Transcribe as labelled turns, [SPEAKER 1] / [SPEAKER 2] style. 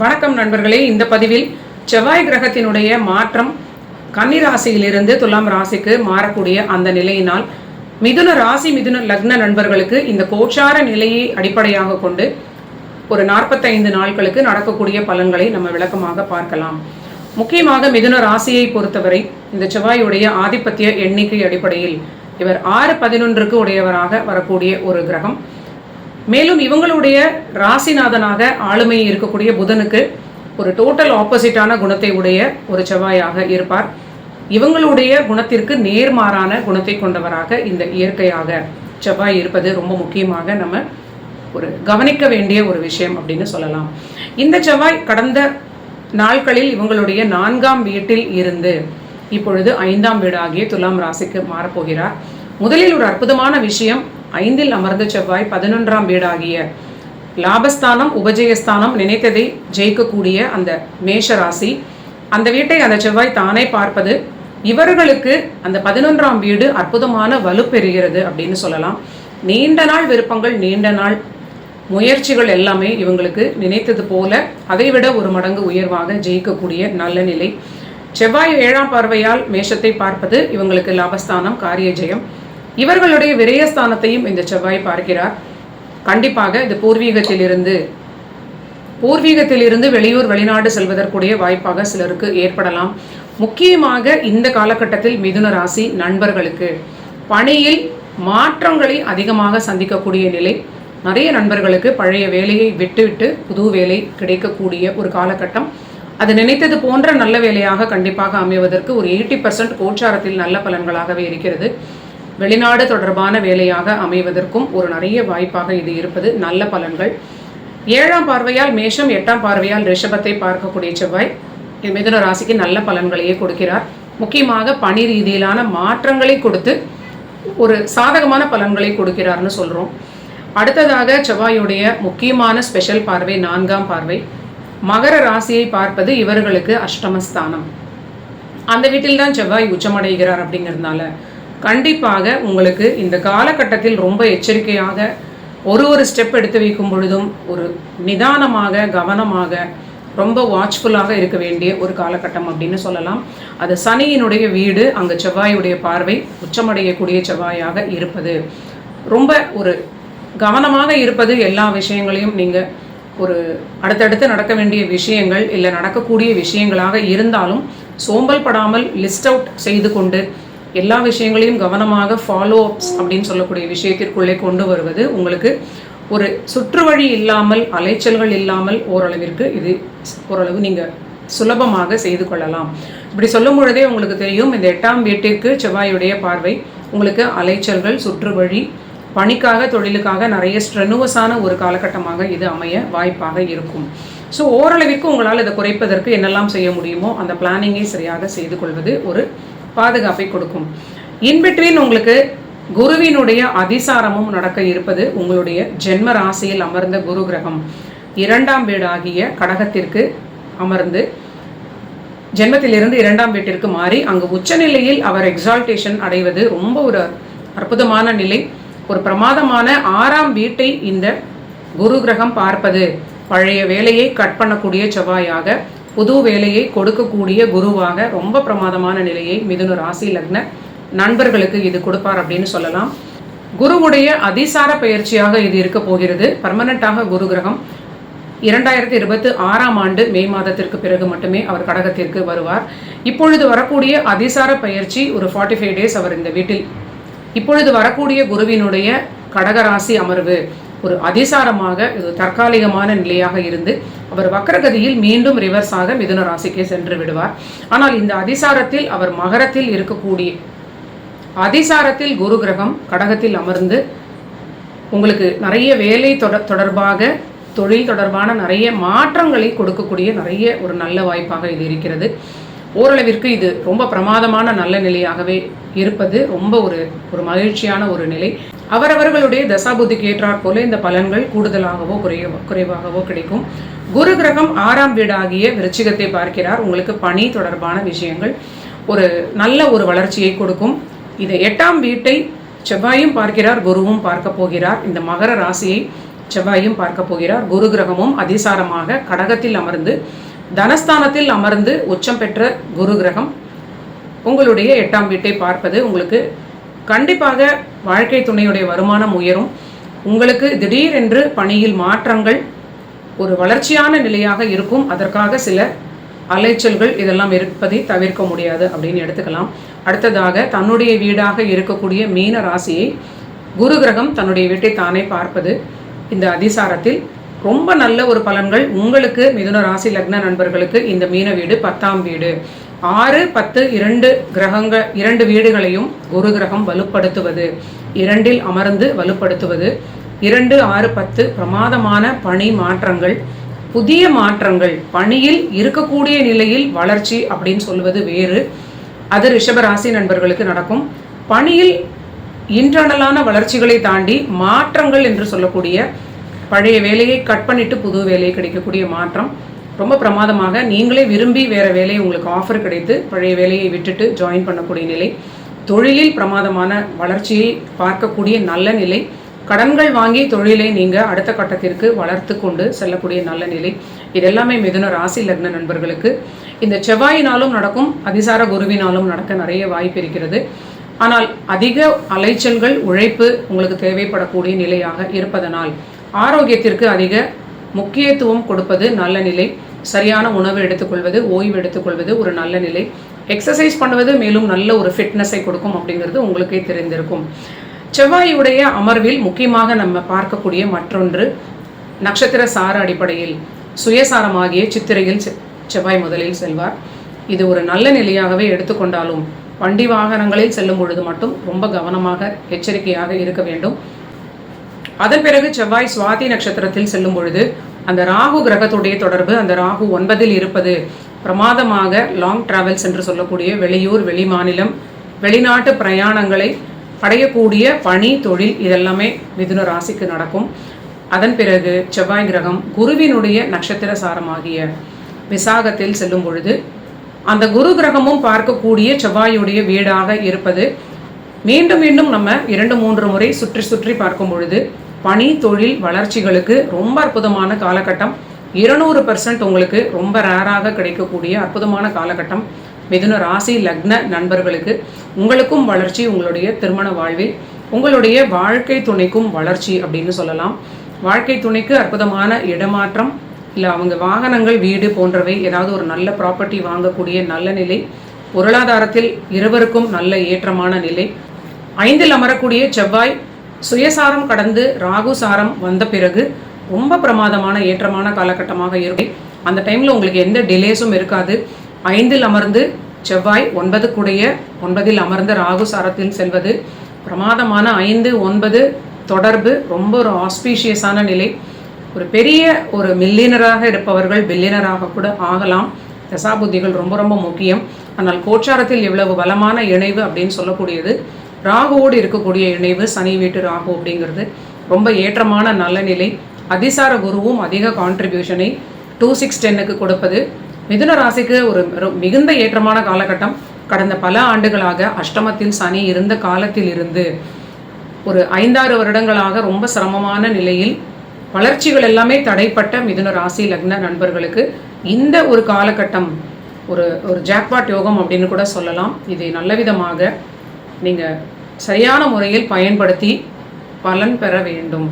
[SPEAKER 1] வணக்கம் நண்பர்களே. இந்த பதிவில் செவ்வாய் கிரகத்தினுடைய மாற்றம் கன்னி ராசியிலிருந்து துலாம் ராசிக்கு மாறக்கூடிய அந்த நிலையினால் மிதுன ராசி மிதுன லக்ன நண்பர்களுக்கு இந்த கோச்சார நிலையை அடிப்படையாக கொண்டு ஒரு நாற்பத்தைந்து நாட்களுக்கு நடக்கக்கூடிய பலன்களை நம்ம விளக்கமாக பார்க்கலாம். முக்கியமாக மிதுன ராசியை பொறுத்தவரை இந்த செவ்வாயுடைய ஆதிபத்திய எண்ணிக்கை அடிப்படையில் இவர் ஆறு பதினொன்றுக்கு உடையவராக வரக்கூடிய ஒரு கிரகம். மேலும் இவங்களுடைய ராசிநாதனாக ஆளுமை இருக்கக்கூடிய புதனுக்கு ஒரு டோட்டல் ஆப்போசிட்டான குணத்தை உடைய ஒரு செவ்வாயாக இருப்பார். இவங்களுடைய குணத்திற்கு நேர்மாறான குணத்தை கொண்டவராக இந்த இயற்கையாக செவ்வாய் இருப்பது ரொம்ப முக்கியமாக நம்ம ஒரு கவனிக்க வேண்டிய ஒரு விஷயம் அப்படின்னு சொல்லலாம். இந்த செவ்வாய் கடந்த நாட்களில் இவங்களுடைய நான்காம் வீட்டில் இருந்து இப்பொழுது ஐந்தாம் வீடாகிய துலாம் ராசிக்கு மாறப்போகிறார். முதலில் ஒரு அற்புதமான விஷயம் ஐந்தில் அமர்ந்த செவ்வாய் பதினொன்றாம் வீடாகிய லாபஸ்தானம் உபஜயஸ்தானம் நினைத்ததை ஜெயிக்கக்கூடிய அந்த மேஷ ராசி அந்த வீட்டை அந்த செவ்வாய் தானே பார்ப்பது. இவர்களுக்கு அந்த பதினொன்றாம் வீடு அற்புதமான வலுப்பெறுகிறது அப்படின்னு சொல்லலாம். நீண்ட நாள் விருப்பங்கள் நீண்ட நாள் முயற்சிகள் எல்லாமே இவங்களுக்கு நினைத்தது போல அதைவிட ஒரு மடங்கு உயர்வாக ஜெயிக்கக்கூடிய நல்ல நிலை. செவ்வாய் ஏழாம் பார்வையால் மேஷத்தை பார்ப்பது இவங்களுக்கு லாபஸ்தானம் காரிய ஜெயம். இவர்களுடைய விரயஸ்தானத்தையும் இந்த செவ்வாய் பார்க்கிறார். கண்டிப்பாக இது பூர்வீகத்திலிருந்து பூர்வீகத்திலிருந்து வெளியூர் வெளிநாடு செல்வதற்குரிய வாய்ப்பாக சிலருக்கு ஏற்படலாம். முக்கியமாக இந்த காலகட்டத்தில் மிதுன ராசி நண்பர்களுக்கு. பணியில் மாற்றங்களை அதிகமாக சந்திக்கக்கூடிய நிலை. நிறைய நண்பர்களுக்கு பழைய வேலையை விட்டுவிட்டு புது வேலை கிடைக்கக்கூடிய ஒரு காலகட்டம். அது நினைத்தது போன்ற நல்ல வேலையாக கண்டிப்பாக அமைவதற்கு ஒரு எயிட்டி பர்சன்ட் கோச்சாரத்தில் நல்ல பலன்களாகவே இருக்கிறது. வெளிநாடு தொடர்பான வேலையாக அமைவதற்கும் ஒரு நிறைய வாய்ப்பாக இது இருப்பது நல்ல பலன்கள். ஏழாம் பார்வையால் மேஷம் எட்டாம் பார்வையால் ரிஷபத்தை பார்க்கக்கூடிய செவ்வாய் மிதுன ராசிக்கு நல்ல பலன்களையே கொடுக்கிறார். முக்கியமாக பணி ரீதியிலான மாற்றங்களை கொடுத்து ஒரு சாதகமான பலன்களை கொடுக்கிறார்னு சொல்கிறோம் அடுத்ததாக செவ்வாயுடைய முக்கியமான ஸ்பெஷல் பார்வை நான்காம் பார்வை. மகர ராசியை பார்ப்பது இவர்களுக்கு அஷ்டமஸ்தானம். அந்த வீட்டில்தான் செவ்வாய் உச்சமடைகிறார் அப்படிங்கிறதுனால கண்டிப்பாக உங்களுக்கு இந்த காலகட்டத்தில் ரொம்ப எச்சரிக்கையாக ஒரு ஒரு ஸ்டெப் எடுத்து வைக்கும் பொழுதும் ஒரு நிதானமாக கவனமாக ரொம்ப வாட்ச்ஃபுல்லாக இருக்க வேண்டிய ஒரு காலகட்டம் அப்படின்னு சொல்லலாம். அது சனியினுடைய வீடு அங்கே செவ்வாயுடைய பார்வை உச்சமடையக்கூடிய செவ்வாயாக இருப்பது. ரொம்ப ஒரு கவனமாக இருப்பது எல்லா விஷயங்களையும் நீங்கள் ஒரு அடுத்தடுத்து நடக்க வேண்டிய விஷயங்கள் இல்லை நடக்கக்கூடிய விஷயங்களாக இருந்தாலும் சோம்பல் படாமல் லிஸ்ட் அவுட் செய்து கொண்டு எல்லா விஷயங்களையும் கவனமாக ஃபாலோ அப்ஸ் அப்படின்னு சொல்லக்கூடிய விஷயத்திற்குள்ளே கொண்டு வருவது உங்களுக்கு ஒரு சுற்று வழி இல்லாமல் அலைச்சல்கள் இல்லாமல் ஓரளவிற்கு இது ஓரளவு நீங்கள் சுலபமாக செய்து கொள்ளலாம். இப்படி சொல்லும் பொழுதே உங்களுக்கு தெரியும் இந்த எட்டாம் வீட்டிற்கு செவ்வாயுடைய பார்வை உங்களுக்கு அலைச்சல்கள் சுற்று வழி பணிக்காக தொழிலுக்காக நிறைய ஸ்ட்ரெனுவஸான ஒரு காலகட்டமாக இது அமைய வாய்ப்பாக இருக்கும். ஸோ ஓரளவிற்கு உங்களால் இதை குறைப்பதற்கு என்னெல்லாம் செய்ய முடியுமோ அந்த பிளானிங்கை சரியாக செய்து கொள்வது ஒரு பாதுகாப்பை கொடுக்கும். இன்பிட்வீன் உங்களுக்கு குருவினுடைய அதிசாரமும் நடக்க இருப்பது உங்களுடைய ஜென்ம ராசியில் அமர்ந்த குரு கிரகம். இரண்டாம் வீடாகிய கடகத்திற்கு அமர்ந்து ஜென்மத்திலிருந்து இரண்டாம் வீட்டிற்கு மாறி அங்கு உச்சநிலையில் அவர் எக்ஸால்டேஷன் அடைவது ரொம்ப ஒரு அற்புதமான நிலை. ஒரு பிரமாதமான ஆறாம் வீட்டை இந்த குரு கிரகம் பார்ப்பது. பழைய வேலையை கட் பண்ணக்கூடிய செவ்வாயாக புது வேலையை கொடுக்கக்கூடிய குருவாக ரொம்ப பிரமாதமான நிலையை மிதுன ராசி லக்ன நண்பர்களுக்கு இது கொடுப்பார் அப்படின்னு சொல்லலாம். குருவுடைய அதிசார பயிற்சியாக இது இருக்க போகிறது. பர்மனண்டாக குரு கிரகம் இரண்டாயிரத்தி இருபத்தி ஆறாம் ஆண்டு மே மாதத்திற்கு பிறகு மட்டுமே அவர் கடகத்திற்கு வருவார். இப்பொழுது வரக்கூடிய அதிசார பயிற்சி ஒரு ஃபார்ட்டி ஃபைவ் டேஸ் அவர் இந்த வீட்டில். இப்பொழுது வரக்கூடிய குருவினுடைய கடகராசி அமர்வு. ஒரு அதிசாரமாக இது தற்காலிகமான நிலையாக இருந்து அவர் வக்கரகதியில் மீண்டும் ரிவர்ஸாக மிதுன ராசிக்கே சென்று விடுவார். ஆனால் இந்த அதிசாரத்தில் அவர் மகரத்தில் இருக்கக்கூடிய அதிசாரத்தில் குரு கிரகம் கடகத்தில் அமர்ந்து உங்களுக்கு நிறைய வேலை தொடர்பாக தொழில் தொடர்பான நிறைய மாற்றங்களை கொடுக்கக்கூடிய நிறைய ஒரு நல்ல வாய்ப்பாக இது இருக்கிறது. ஓரளவிற்கு இது ரொம்ப பிரமாதமான நல்ல நிலையாகவே இருப்பது ரொம்ப ஒரு ஒரு மகிழ்ச்சியான ஒரு நிலை. அவரவர்களுடைய தசாபுத்திக்கு ஏற்றாற் போல இந்த பலன்கள் கூடுதலாகவோ குறைய குறைவாகவோ கிடைக்கும். குரு கிரகம் ஆறாம் வீடாகிய விருச்சிகத்தை பார்க்கிறார். உங்களுக்கு பணி தொடர்பான விஷயங்கள் ஒரு நல்ல ஒரு வளர்ச்சியை கொடுக்கும். இது எட்டாம் வீட்டை செவ்வாயும் பார்க்கிறார் குருவும் பார்க்க போகிறார். இந்த மகர ராசியை செவ்வாயும் பார்க்க போகிறார். குரு கிரகமும் அதிசாரமாக கடகத்தில் அமர்ந்து தனஸ்தானத்தில் அமர்ந்து உச்சம் பெற்ற குரு கிரகம் உங்களுடைய எட்டாம் வீட்டை பார்ப்பது உங்களுக்கு கண்டிப்பாக வாழ்க்கை துணையுடைய வருமானம் உயரும். உங்களுக்கு திடீரென்று பணியில் மாற்றங்கள் ஒரு வளர்ச்சியான நிலையாக இருக்கும். அதற்காக சில அலைச்சல்கள் இதெல்லாம் இருப்பதை தவிர்க்க முடியாது அப்படின்னு எடுத்துக்கலாம். அடுத்ததாக தன்னுடைய வீடாக இருக்கக்கூடிய மீன ராசியை குரு கிரகம் தன்னுடைய வீட்டை தானே பார்ப்பது. இந்த அதிசாரத்தில் ரொம்ப நல்ல ஒரு பலன்கள். உங்களுக்கு மிதுன ராசி லக்ன நண்பர்களுக்கு இந்த மீன வீடு பத்தாம் வீடு. ஆறு பத்து இரண்டு கிரகங்கள் இரண்டு வீடுகளையும் ஒரு கிரகம் வலுப்படுத்துவது. இரண்டில் அமர்ந்து வலுப்படுத்துவது. இரண்டு ஆறு பத்து பிரமாதமான பணி மாற்றங்கள். புதிய மாற்றங்கள். பணியில் இருக்கக்கூடிய நிலையில் வளர்ச்சி அப்படின்னு சொல்வது வேறு. அது ரிஷபராசி நண்பர்களுக்கு நடக்கும். பணியில் இன்டர்னலான வளர்ச்சிகளை தாண்டி மாற்றங்கள் என்று சொல்லக்கூடிய பழைய வேலையை கட் பண்ணிட்டு புது வேலையை கிடைக்கக்கூடிய மாற்றம். ரொம்ப பிரமாதமாக நீங்களே விரும்பி வேறு வேலையை உங்களுக்கு ஆஃபர் கிடைத்து பழைய வேலையை விட்டுட்டு ஜாயின் பண்ணக்கூடிய நிலை. தொழிலில் பிரமாதமான வளர்ச்சியை பார்க்கக்கூடிய நல்ல நிலை. கடன்கள் வாங்கி தொழிலை நீங்கள் அடுத்த கட்டத்திற்கு வளர்த்து கொண்டு செல்லக்கூடிய நல்ல நிலை. இதெல்லாமே மிதுன ராசி லக்ன நண்பர்களுக்கு. இந்த செவ்வாயினாலும் நடக்கும் அதிசார குருவினாலும் நடக்க நிறைய வாய்ப்பு இருக்கிறது. ஆனால் அதிக அலைச்சல்கள் உழைப்பு உங்களுக்கு தேவைப்படக்கூடிய நிலையாக இருப்பதனால் ஆரோக்கியத்திற்கு அதிக முக்கியத்துவம் கொடுப்பது நல்ல நிலை. சரியான உணவு எடுத்துக்கொள்வது ஓய்வு எடுத்துக்கொள்வது ஒரு நல்ல நிலை. எக்ஸசைஸ் பண்ணுவது மேலும் நல்ல ஒரு ஃபிட்னஸை கொடுக்கும் அப்படிங்கிறது உங்களுக்கே தெரிந்திருக்கும். செவ்வாயுடைய அமர்வில் முக்கியமாக நம்ம பார்க்கக்கூடிய மற்றொன்று நட்சத்திர சார அடிப்படையில் சுயசாரமாகிய சித்திரையில் செவ்வாய் முதலில் செல்வார். இது ஒரு நல்ல நிலையாகவே எடுத்துக்கொண்டாலும் வண்டி வாகனங்களில் செல்லும் பொழுது மட்டும் ரொம்ப கவனமாக எச்சரிக்கையாக இருக்க வேண்டும். அதன் பிறகு செவ்வாய் சுவாதி நட்சத்திரத்தில் செல்லும் பொழுது அந்த ராகு கிரகத்துடைய தொடர்பு அந்த ராகு ஒன்பதில் இருப்பது பிரமாதமாக லாங் டிராவல்ஸ் என்று சொல்லக்கூடிய வெளியூர் வெளி மாநிலம் வெளிநாட்டு பிரயாணங்களை அடையக்கூடிய பணி தொழில் இதெல்லாமே மிதுன ராசிக்கு நடக்கும். அதன் பிறகு செவ்வாய் கிரகம் குருவினுடைய நட்சத்திர சாரமாகிய விசாகத்தில் செல்லும் பொழுது அந்த குரு கிரகமும் பார்க்கக்கூடிய செவ்வாயுடைய வீடாக இருப்பது. மீண்டும் மீண்டும் நம்ம இரண்டு மூன்று முறை சுற்றி சுற்றி பார்க்கும் பொழுது பணி தொழில் வளர்ச்சிகளுக்கு ரொம்ப அற்புதமான காலகட்டம். இருநூறு பர்சன்ட் உங்களுக்கு ரொம்ப ரேராக கிடைக்கக்கூடிய அற்புதமான காலகட்டம். மிதுன ராசி லக்ன நண்பர்களுக்கு உங்களுக்கும் வளர்ச்சி உங்களுடைய திருமண வாழ்வில் உங்களுடைய வாழ்க்கை துணைக்கும் வளர்ச்சி அப்படின்னு சொல்லலாம். வாழ்க்கை துணைக்கு அற்புதமான இடமாற்றம் இல்லை அவங்க வாகனங்கள் வீடு போன்றவை ஏதாவது ஒரு நல்ல ப்ராப்பர்ட்டி வாங்கக்கூடிய நல்ல நிலை பொருளாதாரத்தில் இருவருக்கும் நல்ல ஏற்றமான நிலை. ஐந்தில் அமரக்கூடிய செவ்வாய் சுயசாரம் கடந்து ராகு சாரம் வந்த பிறகு ரொம்ப பிரமாதமான ஏற்றமான காலகட்டமாக இருக்கும் அந்த டைமில் உங்களுக்கு எந்த டிலேஸும் இருக்காது. ஐந்தில் அமர்ந்து செவ்வாய் ஒன்பது கூடைய ஒன்பதில் அமர்ந்த ராகு சாரத்தில் செல்வது. பிரமாதமான ஐந்து ஒன்பது தொடர்பு ரொம்ப ஒரு ஆஸ்பீஷியஸான நிலை. ஒரு பெரிய ஒரு மில்லியனராக இருப்பவர்கள் பில்லியனராக கூட ஆகலாம். தசாபுத்திகள் ரொம்ப ரொம்ப முக்கியம். ஆனால் கோச்சாரத்தில் எவ்வளவு பலமான இணைவு அப்படின்னு சொல்லக்கூடியது. ராகுவோடு இருக்கக்கூடிய இணைவு சனி வீட்டு ராகு அப்படிங்கிறது ரொம்ப ஏற்றமான நல்ல நிலை. அதிசார குருவும் அதிக கான்ட்ரிபியூஷனை டூ சிக்ஸ் டென்னுக்கு கொடுப்பது. மிதுன ராசிக்கு ஒரு மிகுந்த ஏற்றமான காலகட்டம். கடந்த பல ஆண்டுகளாக அஷ்டமத்தில் சனி இருந்த காலத்தில் இருந்து ஒரு ஐந்தாறு வருடங்களாக ரொம்ப சிரமமான நிலையில் வளர்ச்சிகள் எல்லாமே தடைப்பட்ட மிதுன ராசி லக்ன நண்பர்களுக்கு இந்த ஒரு காலகட்டம் ஒரு ஒரு ஜாக்பாட் யோகம் அப்படின்னு கூட சொல்லலாம். இதை நல்ல விதமாக நீங்கள் சரியான முறையில் பயன்படுத்தி பலன் பெற வேண்டும்.